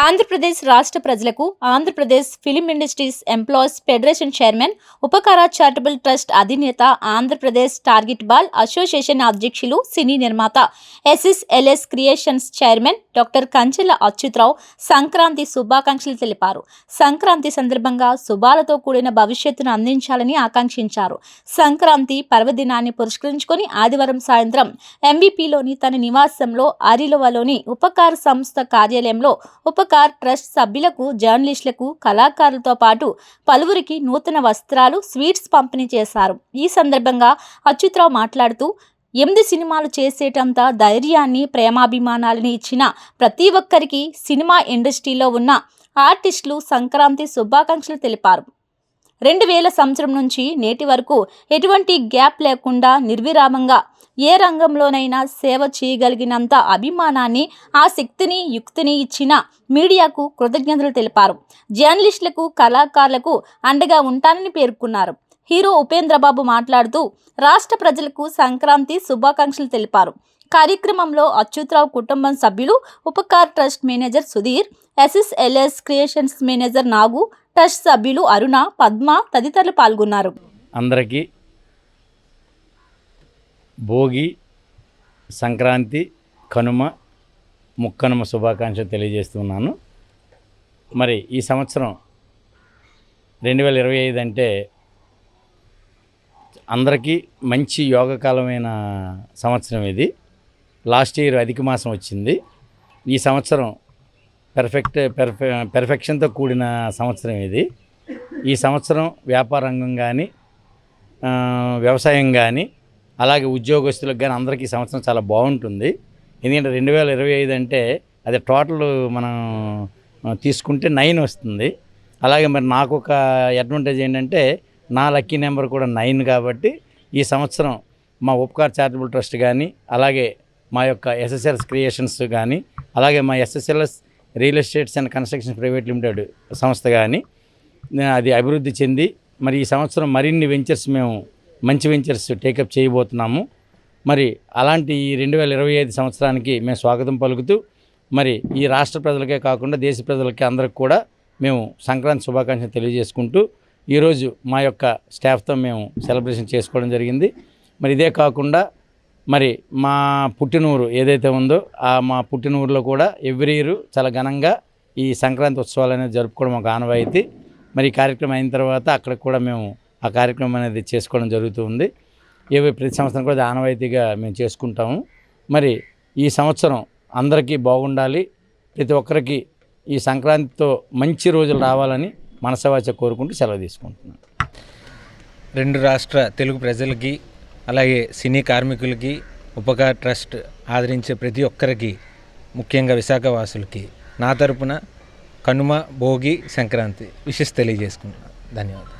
ఆంధ్రప్రదేశ్ రాష్ట్ర ప్రజలకు Andhra Pradesh film industries employees federation chairman ఉపకార చారిటబుల్ ట్రస్ట్ అధినేత ఆంధ్రప్రదేశ్ టార్గెట్ బాల్ అసోసియేషన్ అధ్యక్షులు సినీ నిర్మాత SSLS creations chairman doctor Kanchela Achyutarao Sankranti శుభాకాంక్షలు తెలిపారు. సంక్రాంతి సందర్భంగా శుభాలతో కూడిన భవిష్యత్తును అందించాలని ఆకాంక్షించారు. సంక్రాంతి పర్వదినాన్ని పురస్కరించుకొని ఆదివారం సాయంత్రం ఎంబీపీలోని తన నివాసంలో అరిలోవలోని ఉపకార సంస్థ కార్యాలయంలో ఉప శిల్పకార్ ట్రస్ట్ సభ్యులకు జర్నలిస్టులకు కళాకారులతో పాటు పలువురికి నూతన వస్త్రాలు స్వీట్స్ పంపిణీ చేశారు. ఈ సందర్భంగా అచ్యుతరావు మాట్లాడుతూ ఎనిమిది సినిమాలు చేసేటంత ధైర్యాన్ని ప్రేమాభిమానాలని ఇచ్చిన ప్రతి ఒక్కరికి సినిమా ఇండస్ట్రీలో ఉన్న ఆర్టిస్టులు సంక్రాంతి శుభాకాంక్షలు తెలిపారు. రెండు వేల సంవత్సరం నుంచి నేటి వరకు ఎటువంటి గ్యాప్ లేకుండా నిర్విరామంగా ఏ రంగంలోనైనా సేవ చేయగలిగినంత అభిమానాన్ని ఆ శక్తిని యుక్తిని ఇచ్చిన మీడియాకు కృతజ్ఞతలు తెలిపారు. జర్నలిస్టులకు కళాకారులకు అండగా ఉంటానని పేర్కొన్నారు. హీరో ఉపేంద్రబాబు మాట్లాడుతూ రాష్ట్ర ప్రజలకు సంక్రాంతి శుభాకాంక్షలు తెలిపారు. కార్యక్రమంలో అచ్యుతరావు కుటుంబం సభ్యులు Upakar trust manager Sudheer SSLS creations manager Nagu trust సభ్యులు అరుణ పద్మ తదితరులు పాల్గొన్నారు. అందరికీ భోగి సంక్రాంతి కనుమ ముక్కనుమ శుభాకాంక్షలు తెలియజేస్తున్నాను. మరి ఈ సంవత్సరం రెండు వేల ఇరవై ఐదు అంటే అందరికీ మంచి యోగకాలమైన సంవత్సరం ఇది. లాస్ట్ ఇయర్ అధిక మాసం వచ్చింది. ఈ సంవత్సరం పెర్ఫెక్ట్ పెర్ఫె పెర్ఫెక్షన్తో కూడిన సంవత్సరం ఇది. ఈ సంవత్సరం వ్యాపార రంగం కానీ వ్యవసాయం కానీ అలాగే ఉద్యోగస్తులకు కానీ అందరికీ ఈ సంవత్సరం చాలా బాగుంటుంది. ఎందుకంటే రెండు వేల ఇరవై ఐదు అంటే అది టోటల్ మనం తీసుకుంటే నైన్ వస్తుంది. అలాగే మరి నాకు ఒక అడ్వాంటేజ్ ఏంటంటే నా లక్కీ నెంబర్ కూడా నైన్ కాబట్టి ఈ సంవత్సరం మా ఉపకార్ చారిటబుల్ ట్రస్ట్ కానీ అలాగే మా యొక్క ఎస్ఎస్ఎల్ఎస్ క్రియేషన్స్ కానీ అలాగే మా SSLS real estates and construction private limited సంస్థ కానీ అది అభివృద్ధి చెంది మరి ఈ సంవత్సరం మరిన్ని వెంచర్స్ మేము మంచి వెంచర్స్ టేకప్ చేయబోతున్నాము. మరి అలాంటి ఈ రెండు వేల ఇరవై ఐదు సంవత్సరానికి మేము స్వాగతం పలుకుతూ మరి ఈ రాష్ట్ర ప్రజలకే కాకుండా దేశ ప్రజలకి అందరికి కూడా మేము సంక్రాంతి శుభాకాంక్షలు తెలియజేసుకుంటూ ఈరోజు మా యొక్క స్టాఫ్తో మేము సెలబ్రేషన్ చేసుకోవడం జరిగింది. మరి ఇదే కాకుండా మరి మా పుట్టినూరు ఏదైతే ఉందో ఆ మా పుట్టినూరులో కూడా ఎవ్రీ ఇయర్ చాలా ఘనంగా ఈ సంక్రాంతి ఉత్సవాలు అనేది జరుపుకోవడం ఒక ఆనవాయితీ. మరి ఈ కార్యక్రమం అయిన తర్వాత అక్కడ కూడా మేము ఆ కార్యక్రమం అనేది చేసుకోవడం జరుగుతూ ఉంది. ఏవి ప్రతి సంవత్సరం కూడా ఆనవాయితీగా మేము చేసుకుంటాము. మరి ఈ సంవత్సరం అందరికీ బాగుండాలి. ప్రతి ఒక్కరికి ఈ సంక్రాంతితో మంచి రోజులు రావాలని మనసవాచ కోరుకుంటూ సెలవు తీసుకుంటున్నాను. రెండు రాష్ట్ర తెలుగు ప్రజలకి అలాగే సినీ కార్మికులకి ఉపకార్ ట్రస్ట్ ఆదరించే ప్రతి ఒక్కరికి ముఖ్యంగా విశాఖ వాసులకి నా తరపున కనుమ భోగి సంక్రాంతి విషెస్ తెలియజేసుకుంటున్నాను ధన్యవాదాలు.